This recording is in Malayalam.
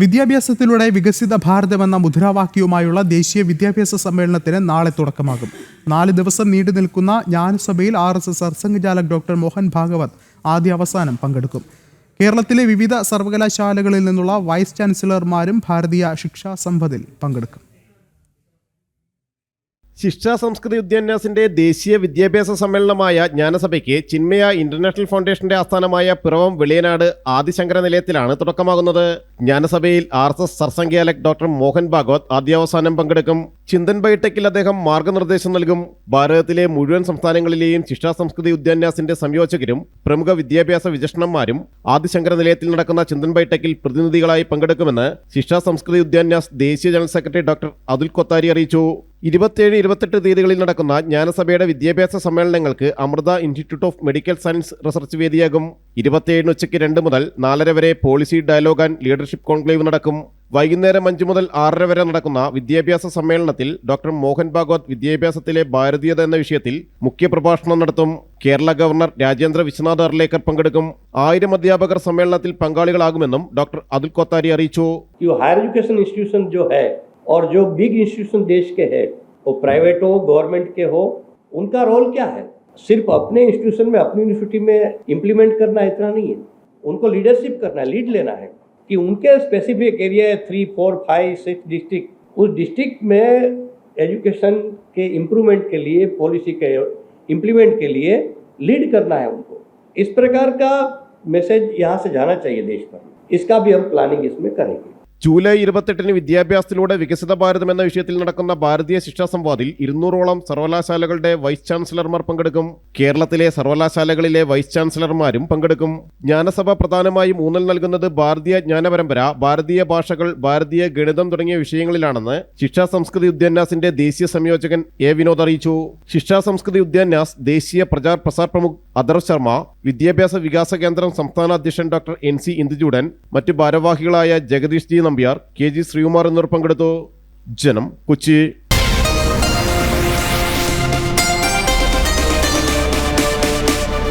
വിദ്യാഭ്യാസത്തിലൂടെ വികസിത ഭാരതം എന്ന മുദ്രാവാക്യവുമായുള്ള ദേശീയ വിദ്യാഭ്യാസ സമ്മേളനത്തിന് നാളെ തുടക്കമാകും. നാല് ദിവസം നീണ്ടു നിൽക്കുന്ന ജ്ഞാനസഭയിൽ R S S Sarsanghchalak doctor Mohan Bhagwat ആദ്യ അവസാനം പങ്കെടുക്കും. കേരളത്തിലെ വിവിധ സർവകലാശാലകളിൽ നിന്നുള്ള വൈസ് ചാൻസലർമാരും ഭാരതീയ ശിക്ഷാ സമ്പതിൽ പങ്കെടുക്കും. ശിക്ഷാ സംസ്കൃതി ഉദ്യാന്യാസിന്റെ ദേശീയ വിദ്യാഭ്യാസ സമ്മേളനമായ ജ്ഞാനസഭയ്ക്ക് ചിന്മയ ഇന്റർനാഷണൽ ഫൗണ്ടേഷന്റെ ആസ്ഥാനമായ പിറവം വെളിയനാട് ആദിശങ്കര നിലയത്തിലാണ് തുടക്കമാകുന്നത്. ജ്ഞാനസഭയിൽ R S S Sarsanghchalak doctor Mohan Bhagwat ആദ്യാവസാനം പങ്കെടുക്കും. ചിന്തൻ ബൈടെക്കിൽ അദ്ദേഹം മാർഗനിർദ്ദേശം നൽകും. ഭാരതത്തിലെ മുഴുവൻ സംസ്ഥാനങ്ങളിലെയും ശിക്ഷാ സംസ്കൃതി ഉദ്യാന്യാസിന്റെ സംയോജകരും പ്രമുഖ വിദ്യാഭ്യാസ വിചക്ഷണന്മാരും ആദിശങ്കര നിലയത്തിൽ നടക്കുന്ന ചിന്തൻ ബൈടെക്കിൽ പ്രതിനിധികളായി പങ്കെടുക്കുമെന്ന് ശിക്ഷാ സംസ്കൃതി ഉദ്യാന്യാസ് ദേശീയ general secretary doctor Atul Kothari അറിയിച്ചു. ഇരുപത്തിയേഴ് ഇരുപത്തെട്ട് തീയതികളിൽ നടക്കുന്ന ജ്ഞാനസഭയുടെ വിദ്യാഭ്യാസ സമ്മേളനങ്ങൾക്ക് Amrita institute of medical science research വേദിയാകും. ഇരുപത്തിയേഴിന് ഉച്ചയ്ക്ക് രണ്ട് മുതൽ നാലര വരെ policy dialogue and leadership conclave നടക്കും. വൈകുന്നേരം അഞ്ച് മുതൽ ആറര വരെ നടക്കുന്ന വിദ്യാഭ്യാസ സമ്മേളനത്തിൽ ഡോക്ടർ മോഹൻ ഭാഗവത് വിദ്യാഭ്യാസത്തിലെ ഭാരതീയത എന്ന വിഷയത്തിൽ മുഖ്യപ്രഭാഷണം നടത്തും. കേരള ഗവർണർ രാജേന്ദ്ര വിശ്വനാഥ് അർലേക്കർ പങ്കെടുക്കും. ആയിരം അധ്യാപകർ സമ്മേളനത്തിൽ പങ്കാളികളാകുമെന്നും ഡോക്ടർ അതുൽ കൊത്താരി അറിയിച്ചു. ഹയർ എഡ്യൂക്കേഷൻ ഇൻസ്റ്റിറ്റ്യൂഷൻ और जो बिग इंस्टीट्यूशन देश के है, वो प्राइवेट हो गवर्नमेंट के हो, उनका रोल क्या है? सिर्फ़ अपने इंस्टीट्यूशन में, अपनी यूनिवर्सिटी में इम्प्लीमेंट करना इतना नहीं है। उनको लीडरशिप करना है लीड लेना है कि उनके स्पेसिफिक एरिया है three four five six district उस डिस्ट्रिक्ट में एजुकेशन के इम्प्रूवमेंट के लिए पॉलिसी के इम्प्लीमेंट के लिए लीड करना है उनको। इस प्रकार का मैसेज यहाँ से जाना चाहिए देश भर इसका भी हम प्लानिंग इसमें करेंगे। ജൂലൈ ഇരുപത്തെട്ടിന് വിദ്യാഭ്യാസത്തിലൂടെ വികസിത ഭാരതം എന്ന വിഷയത്തിൽ നടക്കുന്ന ഭാരതീയ ശിക്ഷാ സംവാദിൽ ഇരുന്നൂറോളം സർവകലാശാലകളുടെ വൈസ് ചാൻസലർമാർ പങ്കെടുക്കും. കേരളത്തിലെ സർവകലാശാലകളിലെ വൈസ് ചാൻസലർമാരും പങ്കെടുക്കും. ജ്ഞാനസഭ പ്രധാനമായും ഊന്നൽ നൽകുന്നത് ഭാരതീയ ജ്ഞാനപരമ്പര ഭാരതീയ ഭാഷകൾ ഭാരതീയ ഗണിതം തുടങ്ങിയ വിഷയങ്ങളിലാണെന്ന് ശിക്ഷാ സംസ്കൃതി ഉദ്യാന്യാസിന്റെ ദേശീയ സംയോജകൻ എ വിനോദ് അറിയിച്ചു. ശിക്ഷാ സംസ്കൃതി ഉദ്യാന്യാസ് ദേശീയ പ്രചാർ പ്രസാർ പ്രമുഖ് അദർ ശർമ്മ വിദ്യാഭ്യാസ വികാസ കേന്ദ്രം സംസ്ഥാന അധ്യക്ഷൻ ഡോക്ടർ എൻ സി ഇന്ദുചൂടൻ മറ്റ് ഭാരവാഹികളായ Jagadish G Nambiar K G Sreekumar എന്നിവർ പങ്കെടുത്തു. ജനം കൊച്ചി.